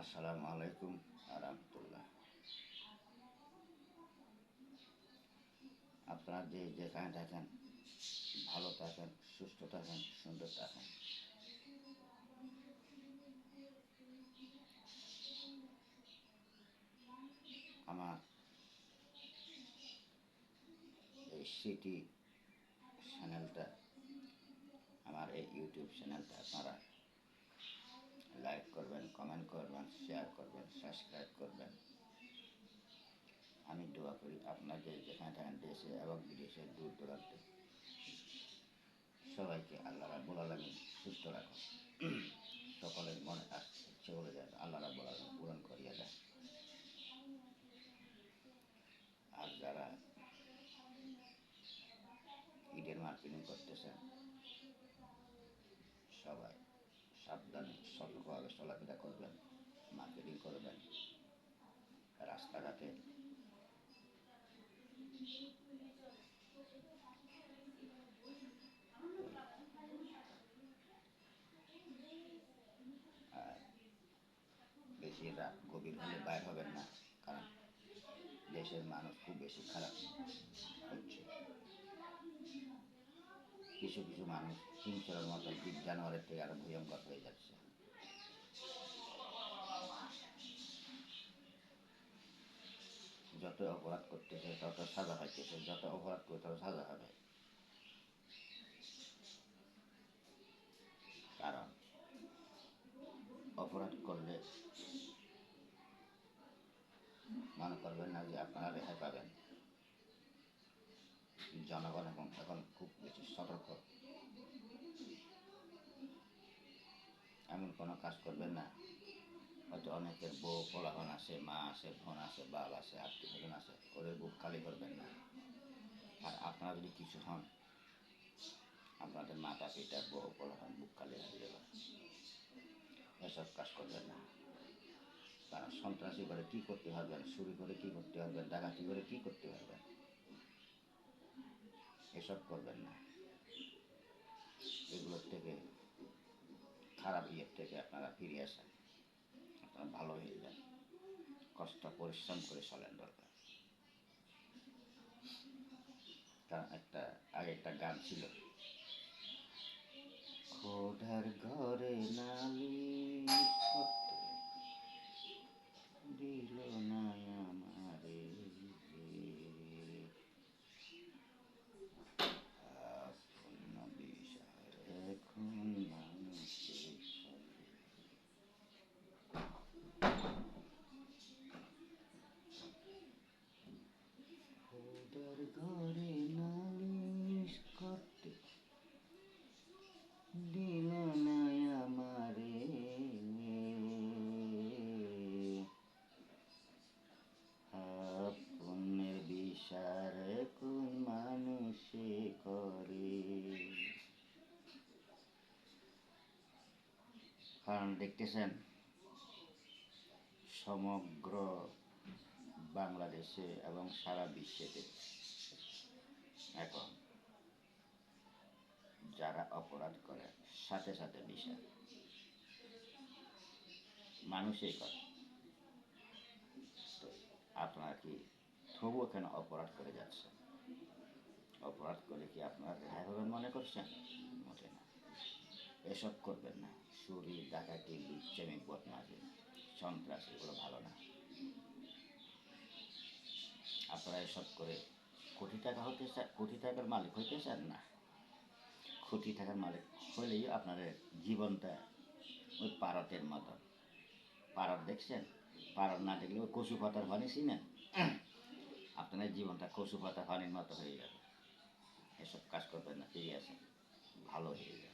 আসসালামু আলাইকুম আরহামতুল্লাহ আপনারা যে যেখানে থাকেন ভালো থাকেন সুস্থ থাকেন সুন্দর থাকেন আমার এই সিটি চ্যানেলটা আমার এই ইউটিউব চ্যানেলটা আপনারা লাইক করবেন কমেন্ট করবেন শেয়ার করবেন সাবস্ক্রাইব করবেন। আমি দোয়া করি আপনাকে যেখানে থাকেন দেশে এবং বিদেশে দূর দূরান্তে। সবাইকে আল্লাহ রাবুল আলমী সুস্থ রাখুন। সকলের মনে ইচ্ছে বলে যায় আল্লাহ রাবুল আলমী পূরণ করিয়া দেয় আর যারা ঈদের মার্কেটিং করতেছেন, সবাই সাবধানে সতর্কভাবে চলাফেরা করবেন, মার্কেটিং করবেন, রাস্তাঘাটে। বেশি রাত গভীর হলে বাইর হবেন না, কারণ দেশের মানুষ খুব বেশি খারাপ হচ্ছে। কিছু কিছু মানুষ হিংসের মতো জীব জানোয়ারের থেকে আরও ভয়ঙ্কর হয়ে যাচ্ছে। যত অপরাধ করতেছে, তত সাজা পাইতেছে যত অপরাধ করে তত সাজা হবে। কারণ, অপরাধ করলে মনে করবেন না যে আপনারা রেহাই পাবেন। জনগণ এখন এখন খুব বেশি সতর্ক এমন কোনো কাজ করবেন না। হয়তো অনেকের বউ পোলাহন আছে, মা আছে, বোন আছে, বাপ আছে, আত্মীয় স্বজন আছে, ওদের বুক খালি করবেন না। আর আপনারা যদি কিছু হন, আপনাদের মাতা পিতা বউ পোলাহন বুক খালি হয়ে যাবে। এসব কাজ করবেন না। কারণ সন্ত্রাসী করে কী করতে পারবেন চুরি করে কী করতে পারবেন ডাকাতি করে কী করতে পারবেন এসব করবেন না। এগুলোর থেকে খারাপ ইয়ের থেকে আপনারা ফিরে আসেন। আপনারা ভালো হয়ে যান। কষ্ট, পরিশ্রম করে চলেন দরকার। একটা, আগে একটা গান ছিল। খোদার ঘরে নালিশ দেখতেছেন, সমগ্র বাংলাদেশে এবং সারা বিশ্বেতে এখন যারা অপরাধ করে, সাথে সাথে বিচার মানুষই করে তো আপনারা কি তবুও কেন অপরাধ করে যাচ্ছেন? অপরাধ করে কি আপনারা রেহাই হবেন মনে করছেন? মোটে না। এসব করবেন না। চুরি, ডাকাতি, লুচ্চামি বদমাজি সন্ত্রাস, এগুলো ভালো না। আপনারা এসব করে কোটি টাকা হতে চান কোটি টাকার মালিক হইতে চান না। কোটি টাকার মালিক হলেই আপনাদের জীবনটা ওই পারতের মতো। পারত দেখছেন? পারত না দেখলে ওই কচু পাতার পানি চিনেন? আপনার জীবনটা কচু পাতা পানির মতো হয়ে যাবে। এসব কাজ করবেন না, ফিরে আসেন। ভালো হয়ে যাবে।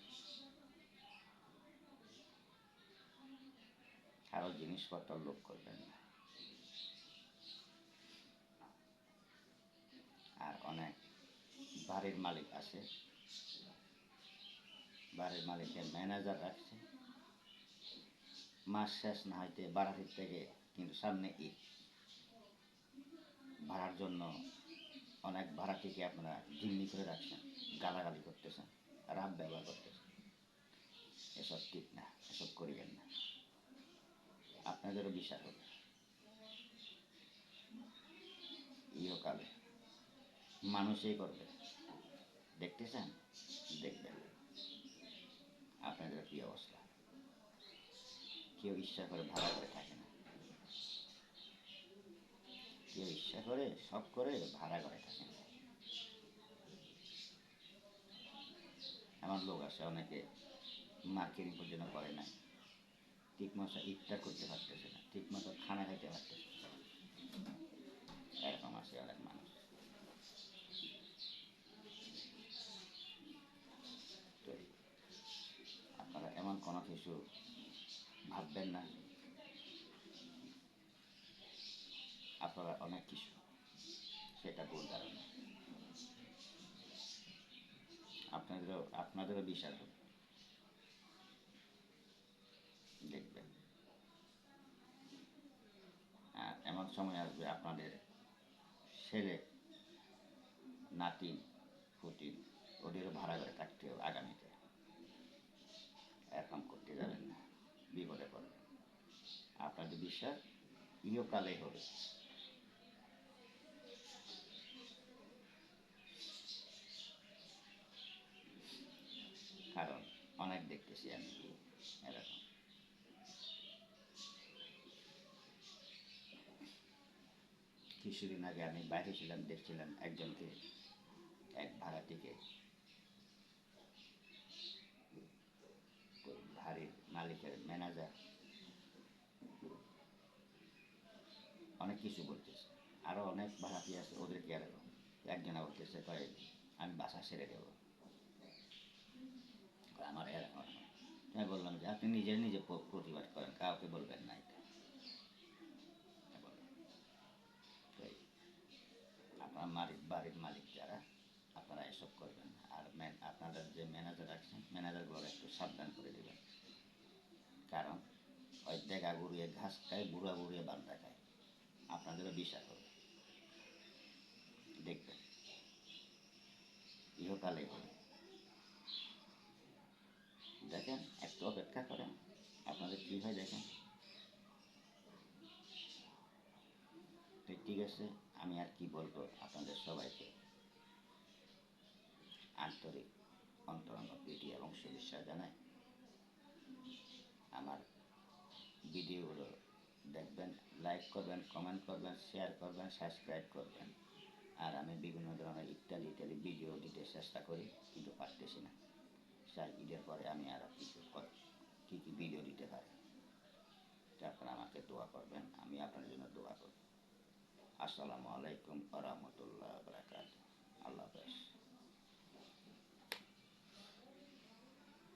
কারও জিনিসপত্র লোক করবেন। না আর অনেক বাড়ির মালিক আছে। বাড়ির মালিকের ম্যানেজার রাখছে। মাস শেষ না হইতে বাড়াটির থেকে কিন্তু সামনে ঈদ। ভাড়ার জন্য অনেক ভাড়াটিকে আপনারা জিম্মি করে রাখছেন, গালাগালি করতেছেন রাব ব্যবহার করতেছেন। এসব ঠিক না, এসব করিবেন না। আপনাদেরও বিশ্বাস হবে। ইহকালে। মানুষই করবে। দেখতে চান? দেখবেন। আপনাদের কি অবস্থা? কেউ ইচ্ছা করে ভাড়া করে থাকে না। কেউ ইচ্ছা করে সব করে ভাড়া করে থাকে না। এমন লোক আছে, অনেকে মার্কেটিং পর্যন্ত করে না। ঠিক মতো ইফতার করতে পারতেছে না ঠিক মতো খানা খাইতে পারতেছে। এরকম আছে অনেক মানুষ। তো আপনারা এমন কোনো কিছু ভাববেন না। আপনারা অনেক কিছু, সেটা ভুল ধারণা। আপনাদেরও আপনাদেরও বিশ্বাস হবে দেখবেন আর এমন সময় আসবে আপনাদের ছেলে নাতিন ফুটিন ওদেরও ভাড়া করে থাকতে হবে আগামীতে। এরকম করতে যাবেন না, বিপদে পড়বেন। আপনাদের বিশ্বাস, ইহকালে হবে। কারণ অনেক দেখতেছি আমি এরকম। কিছুদিন আগে আমি বাইরে ছিলাম, দেখছিলাম একজনকে এক ভাড়াটিকে ভারীর মালিকের ম্যানেজার অনেক কিছু বলতেছে। আরও অনেক ভাড়াটি আছে, ওদেরকে এরকম একজনা বলতেছে, কয় আমি বাসা ছেড়ে দেবো। আমার এরকম। আমি বললাম যে, আপনি নিজে নিজে প্রতিবাদ করেন, কাউকে বলবেন না এটা আমি বললাম, তো এই, আপনার মালিক, বাড়ির মালিক যারা, আপনারা এসব করবেন। আর আপনাদের যে ম্যানেজার আছেন ম্যানেজারগুলো একটু সাবধান করে দেবেন। কারণ ওই দেখা ঘুরিয়ে ঘাস খায়, বুড়া বুড়িয়ে বান্ধা খায়। আপনাদেরও বিশ্বাস হবে। দেখবেন। ইহকালে হবে দেখেন, একটু অপেক্ষা করেন, আপনাদের কী হয় দেখেন। ঠিক আছে? আমি আর কি বলব আপনাদের সবাইকে? আন্তরিক অন্তরঙ্গ প্রীতি এবং শুভেচ্ছা জানাই। আমার ভিডিওগুলো দেখবেন লাইক করবেন কমেন্ট করবেন শেয়ার করবেন সাবস্ক্রাইব করবেন। আর আমি বিভিন্ন ধরনের ইত্যাদি ইত্যাদি ভিডিও দিতে চেষ্টা করি, কিন্তু পারতেছি না। চাই ঈদের পরে আমি আরও কিছু ক- কী ভিডিও দিতে পারি তো আপনারা আমাকে দোয়া করবেন, আমি আপনাদের জন্য দোয়া করব। Assalamualaikum warahmatullahi wabarakatuh. Allah bless.